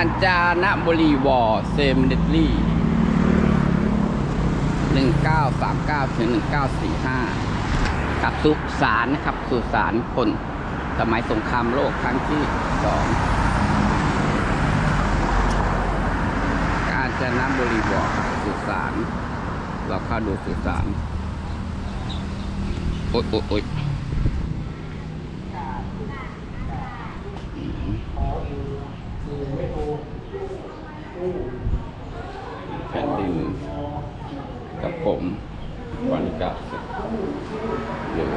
การจานบุรีวอร์เซมเดตลี่หนึ่งเก้าสามเก้าถึงหนึ่งเก้าสี่ห้ากับสุสานนะครับ สุสานคนสมัยสงครามโลกครั้งที่สองการจนบุรีวอร์สุสานเราเข้าดูสุสานโอ๊ยโอ๊ยโอ๊ยอืมแผ่นดินกับผม วันกับหรือ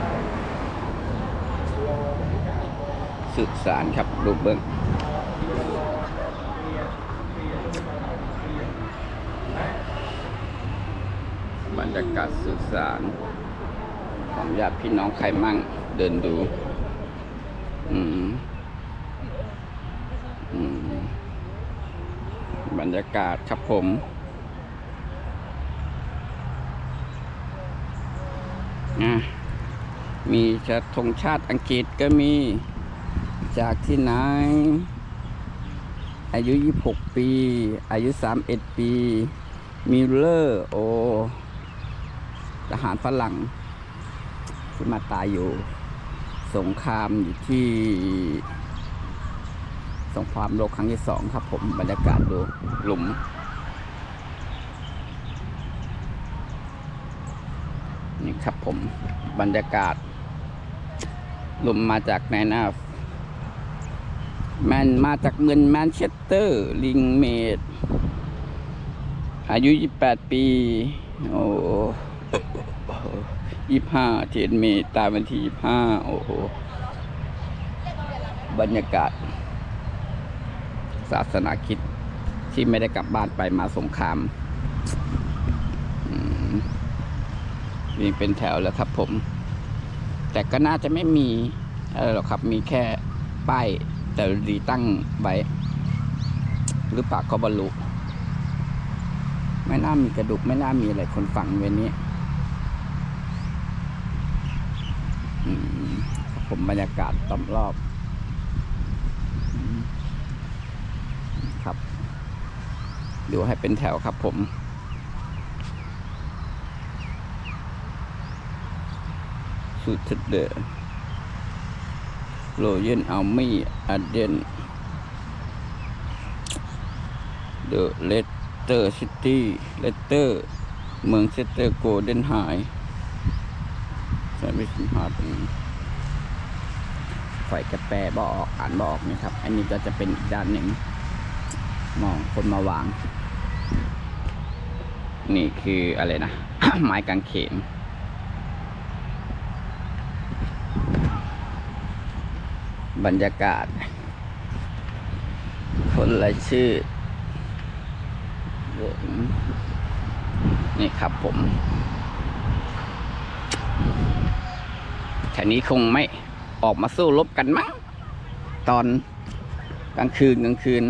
สุสานครับรูปเบิ้งบรรยากาศสุสานของญาติพี่น้องใครมั่งเดินดู อืมอืมบรรยากาศครับผม อะมีชาธงชาติอังกฤษก็มีจากที่ไหน อายุ 26 ปี อายุ 31 ปี มิลเลอร์โอทหารฝรั่งที่มาตายอยู่ สงครามอยู่ที่ สงครามโลกครั้งที่สองครับผมบรรยากาศดูหลุม นี่ครับผมบรรยากาศหลุมมาจากไหนนะแมนมาจากเมืองแมนเชสเตอร์ ลิงเมดอายุ 28 ปี โอ้ยี่ห้าเทียนเมตายวันที่ยี่ห้าโอ้โห บรรยากาศ ศาสนาคิดที่ไม่ได้กลับบ้านไปมาสงคราม อืม นี่เป็นแถวแล้วครับ ผม แต่ก็น่าจะไม่มีอะไรหรอกครับ มีแค่ป้ายแต่ดีตั้งไว้หรือปาก็บรรลุไม่น่ามีกระดูก ไม่น่ามีอะไรคนฝังเว้นนี้ผมบรรยากาศตอมรอบอครับดูให้เป็นแถวครับผม สุดเดอโรเยนอัลมี่อเดนเดอะเลสเตอร์ซิตี้เลสเตอร์เมืองเซสเตอร์โกลเด้นไฮใช่ไม่สิมหาดไฟกระแปรบอกอ่านบออกนะครับ อันนี้ก็จะเป็นอีกด้านหนึ่ง มองคนมาวาง นี่คืออะไรนะ ไม้กางเขน บรรยากาศ คนรชื่อนี่ครับผมแถวนี้คงไม่ออกมาสู้รบกันมั้ง ตอนกลางคืนกลางคืน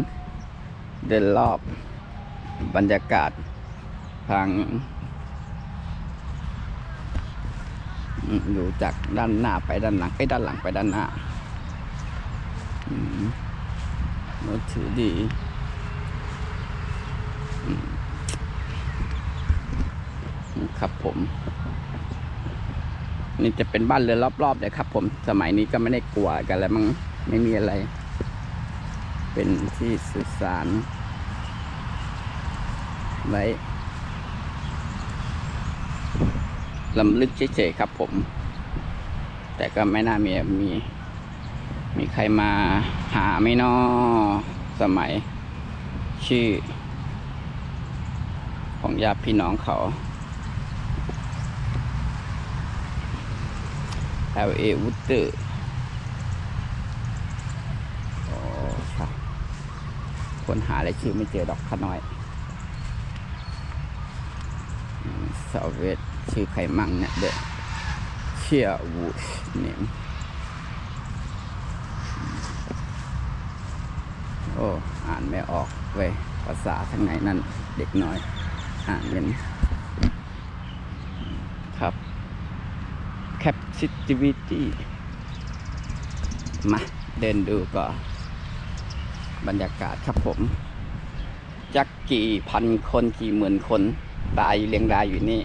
เดินรอบบรรยากาศทางอยู่จากด้านหน้าไปด้านหลังไอ้ด้านหลังไปด้านหน้าอืม มือถือดีครับผม นี่จะเป็นบ้านเรือนรอบๆเลยครับ ผมสมัยนี้ก็ไม่ได้กลัวกันแล้วมั้งไม่มีอะไร เป็นที่สื่อสาร ไว้ลำลึกเฉยๆครับผม แต่ก็ไม่น่ามีมี มีใครมาหาไม่นอสมัย ชื่อ ของญาติพี่น้องเขา L A วุตเตอร์โอ้ครับคนหาอะไรชื่อไม่เจอดอกขะน้อยสวเวตชื่อใครมั่งเนี่ยเด็กเชียวูชเนี่ย อ้อ่านไม่ออกเว้ยภาษาทางไหนนั่นเด็กน้อย อ่านเป็นครับ captivity มาเดินดูก่อนบรรยากาศครับผม จักกี่พันคนกี่หมื่นคนตายเรียงรายอยู่นี่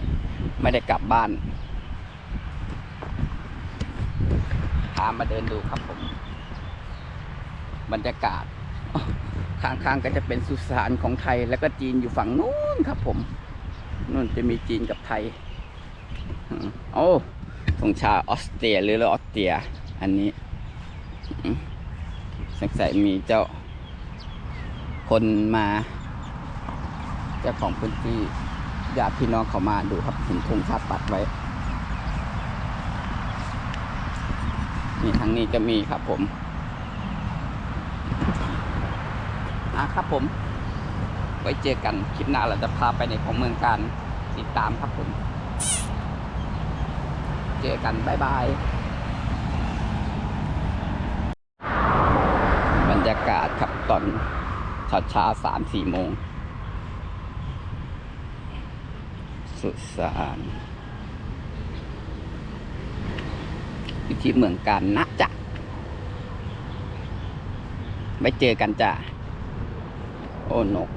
ไม่ได้กลับบ้านพามาเดินดูครับผม บรรยากาศ ข้างๆก็จะเป็นสุสานของไทยแล้วก็จีนอยู่ฝั่งนู้นครับผมนู่นจะมีจีนกับไทยโอ้ธงชาออสเตรียหรือออสเตรีย อันนี้สงสัยมีเจ้า คนมาเจ้าของพื้นที่ญาติพี่น้องเขามาดูครับเห็นธงชาติปัดไว้นี่ทางนี้จะมีครับผม อะครับผม ไว้เจอกันคลิปหน้าเราจะพาไปในของเมืองการติดตามครับผม เจอกันบ๊ายบาย บรรยากาศครับตอนเช้าเช้าสามสี่โมง สุสานอยู่ที่เมืองการนะจ๊ะไว้เจอกันจ้ะ โอ้นก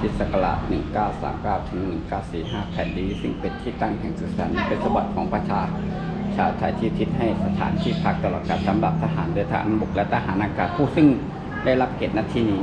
คิดศักราช1939 ถึง 1945 แผ่นดินซึ่งเป็นที่ตั้งแห่งสุสานเป็นสมบัติของประชาชาวไทยที่ทิศให้สถานที่พักตลอดกาลสำหรับทหารเรือทหารบกและทหารอากาศผู้ซึ่งได้รับเกียรติณที่นี้